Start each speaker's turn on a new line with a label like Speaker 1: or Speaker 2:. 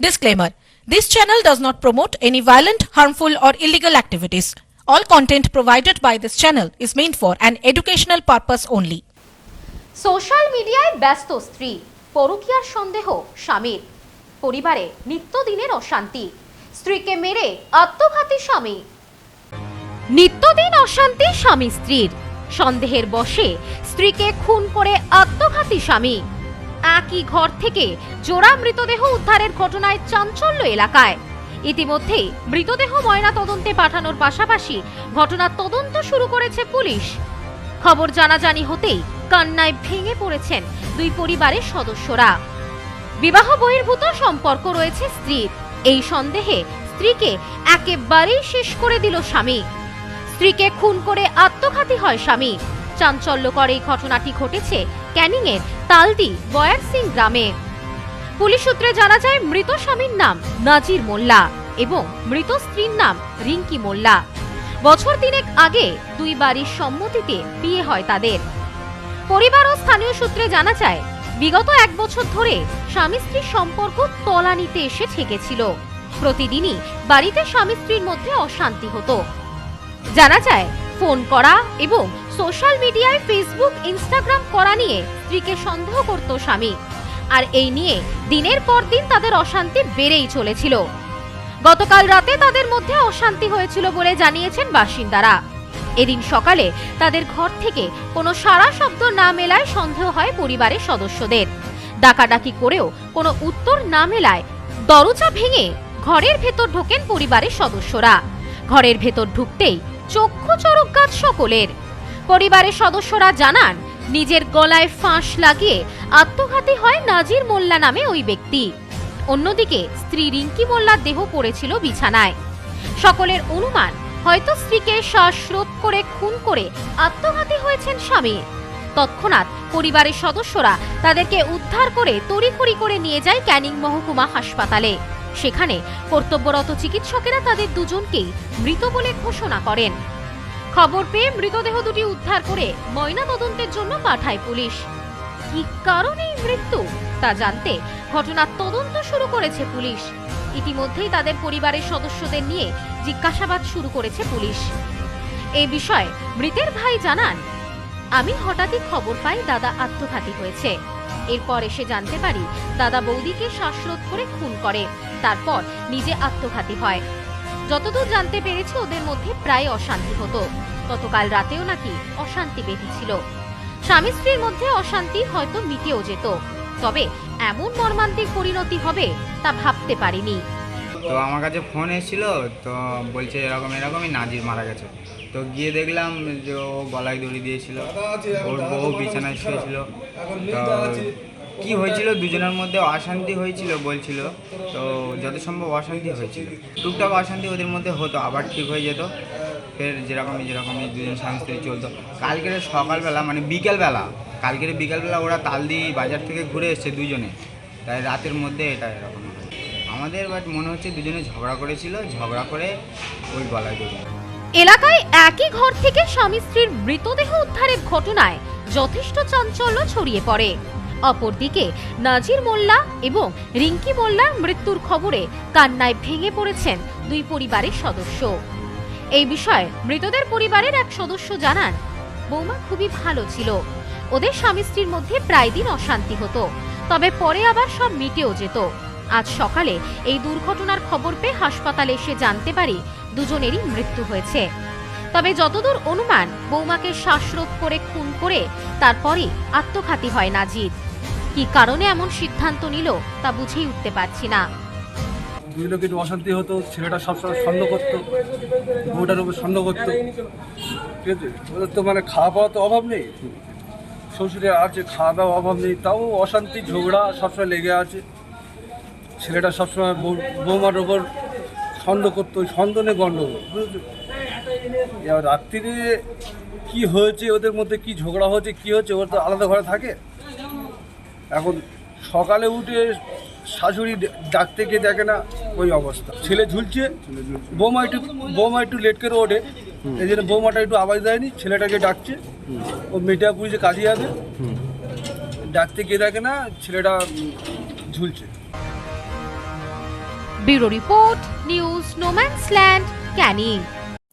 Speaker 1: Disclaimer This channel does not promote any violent, harmful, or illegal activities. All content provided by this channel is meant for an educational purpose only.
Speaker 2: Social মিডিয়ায় ব্যস্ত স্ত্রী পরকীয়ার সন্দেহ স্বামীর পরিবারে নিত্যদিনের অশান্তি স্ত্রীকে মেরে আত্মঘাতী স্বামী নিত্যদিন অশান্তি স্বামী স্ত্রীর সন্দেহের বশে স্ত্রীকে খুন করে আত্মঘাতী স্বামী একই ঘর থেকে জোড়া মৃতদেহ উদ্ধারের ঘটনায় চাঞ্চল্য এলাকায়। ইতিমধ্যেই মৃতদেহ ময়না তদন্তে পাঠানোর পাশাপাশি ঘটনার তদন্ত শুরু করেছে পুলিশ। খবর জানাজানি হতেই কান্নায় ভেঙে পড়েছেন দুই পরিবারের সদস্যরা। বিবাহ বহির্ভূত সম্পর্ক রয়েছে স্ত্রীর। এই সন্দেহে স্ত্রীকে একেবারেই শেষ করে দিল স্বামী। স্ত্রীকে খুন করে আত্মঘাতী হয় স্বামী। চাঞ্চল্যকর এই ঘটনাটি ঘটেছে ক্যানিংয়ের তালদি বয়ার সিং গ্রামে। পুলিশ সূত্রে জানা যায়, মৃত স্বামীর নাম নাজির মোল্লা এবং মৃত স্ত্রীর নাম রিঙ্কি মোল্লা। বছর তিনেক আগে দুই বাড়ির সম্মতিতে বিয়ে হয় তাদের। পরিবার ও স্থানীয় সূত্রে জানা যায়, বিগত এক বছর ধরে স্বামী স্ত্রীর সম্পর্ক তলানিতে এসে ঠেকেছিল। প্রতিদিনই বাড়িতে স্বামী স্ত্রীর মধ্যে অশান্তি হতো। জানা যায়, ফোন করা এবং সোশ্যাল মিডিয়ায় ফেসবুক, ইনস্টাগ্রাম করা নিয়ে স্ত্রীকে সন্দেহ করত স্বামী। আর এই নিয়ে দিনের পর দিন তাদের অশান্তি বেড়েই চলেছিল। গতকাল রাতে তাদের মধ্যে অশান্তি হয়েছিল বলে জানিয়েছেন বাসিন্দারা। এদিন সকালে তাদের ঘর থেকে কোনো সারা শব্দ না মেলায় সন্দেহ হয় পরিবারের সদস্যদের। ডাকাডাকি করেও কোনো উত্তর না মেলায় দরজা ভেঙে ঘরের ভেতর ঢোকেন পরিবারের সদস্যরা। ঘরের ভেতর ঢুকতেই চক্ষু চরকগাছ সকলের। পরিবারের সদস্যরা জানান, নিজের গলায় ফাঁস লাগিয়ে আত্মঘাতী হয় নাজির মোল্লা নামে ওই ব্যক্তি। অন্যদিকে, স্ত্রী রিঙ্কি মোল্লার দেহ পড়েছিল বিছানায়। সকলের অনুমান, হয়তো স্ত্রীকে শ্বাসরোধ করে খুন করে আত্মঘাতী হয়েছেন স্বামী। তৎক্ষণাৎ পরিবারের সদস্যরা তাদেরকে উদ্ধার করে তড়িঘড়ি করে নিয়ে যায় ক্যানিং মহকুমা হাসপাতালে। সেখানে কর্তব্যরত চিকিৎসকেরা তাদের দুজনকেই মৃত বলে ঘোষণা করেন। খবর পেয়ে মৃতদেহ দুটি উদ্ধার করে ময়না তদন্তের জন্য পাঠায় পুলিশ। কি কারণে মৃত্যু, তা জানতে ঘটনার তদন্ত শুরু করেছে পুলিশ। ইতিমধ্যেই তাদের পরিবারের সদস্যদের নিয়ে জিজ্ঞাসাবাদ শুরু করেছে পুলিশ। এই বিষয়ে মৃতের ভাই জানান, আমি হঠাৎই খবর পাই দাদা আত্মঘাতী হয়েছে। এরপর এসে জানতে পারি দাদা বৌদিকে শ্বাসরোধ করে খুন করে। তারপর নিজে আত্মঘাতী হয়। যতদূর জানতে পেরেছি, ওদের মধ্যে প্রায় অশান্তি হতো। গতকাল রাতেও নাকি অশান্তি বেঁধেছিল। স্বামী স্ত্রীর মধ্যে অশান্তি হয়তো মিটেও যেত, তবে এমন মর্মান্তিক পরিণতি হবে তা ভাবতে পারিনি।
Speaker 3: তো আমার কাছে ফোন এসেছিল, তো বলছে এরকম, এরকমই নাজির মারা গেছে। তো গিয়ে দেখলাম যে ও গলায় দড়ি দিয়েছিল, ওর বউ বিছানায় শুয়েছিল। তো কি হয়েছিল? দুজনের মধ্যে অশান্তি হয়েছিল বলছিল। তো যত সম্ভব অশান্তি হয়েছিল। টুকটাক অশান্তি ওদের মধ্যে হতো, আবার ঠিক হয়ে যেত। ফের যেরকমই যেরকমই দুজন স্বামী চলতো। কালকের সকালবেলা মানে বিকেলবেলা, কালকের বিকেলবেলা ওরা তালদি বাজার থেকে ঘুরে এসছে দুজনে। তাই রাতের মধ্যে এটা এরকম আমাদের বাট মনে হচ্ছে দুজনে ঝগড়া করেছিল, ঝগড়া করে ওই গলায় দড়ি
Speaker 2: এলাকায় একই ঘর থেকে স্বামী স্ত্রীর মৃতদেহ উদ্ধারের ঘটনায় যথেষ্ট চাঞ্চল্য ছড়িয়ে পড়ে। অপরদিকে নাজির মোল্লা এবং রিঙ্কি মোল্লার মৃত্যুর খবরে কান্নায় ভেঙে পড়েছেন দুই পরিবারের সদস্য। এই বিষয়ে মৃতদের পরিবারের এক সদস্য জানান, বৌমা খুবই ভালো ছিল। ওদের স্বামী স্ত্রীর মধ্যে প্রায় দিন অশান্তি হতো, তবে পরে আবার সব মিটেও যেত। আজ সকালে এই দুর্ঘটনার খবর পেয়ে হাসপাতালে এসে জানতে পারি দুজনেরই মৃত্যু হয়েছে। তবে যতদূর অনুমান, বৌমাকে শ্বাসরোধ করে, খুন করে তারপরে আত্মঘাতী হয় নাজিদ কি কারণে এমন সিদ্ধান্ত নিল তা বুঝেই উঠতে পারছি না।
Speaker 4: দুই লোক একটু অশান্তি হতো, ছেলেটা সবসময় সন্দেহ করতো, বউটার উপর সন্দেহ করতো। ঠিক আছে? ওদের তো মানে খাওয়া পাওয়া তো অভাব নেই। শ্বশুরের আছে খাওয়া দাওয়া অভাব নেই, তাও অশান্তি, ঝগড়া সবসময় লেগে আছে। ছেলেটা সবসময় বৌমার ওপর সন্দেহ করতো, ওই সন্দেহে গণ্ডগোল বুঝেছ? এবার রাত্রিরে কি হয়েছে, ওদের মধ্যে কি ঝগড়া হয়েছে, কি হয়েছে, ওরা তো আলাদা ঘরে থাকে। এখন সকালে উঠে শাশুড়ি ডাকতে গিয়ে দেখে না ওই অবস্থা। ছেলে ঝুলছে, বৌমা একটু বৌমা একটু লেট করে ওঠে। এই জন্য বৌমাটা একটু আওয়াজ দেয়নি, ছেলেটাকে ডাকছে। ও মিডিয়াপুরি যে কাজে যাবে। ডাকতে গিয়ে দেখে না ছেলেটা ঝুলছে।
Speaker 2: Bureau report, news no man's land Canning.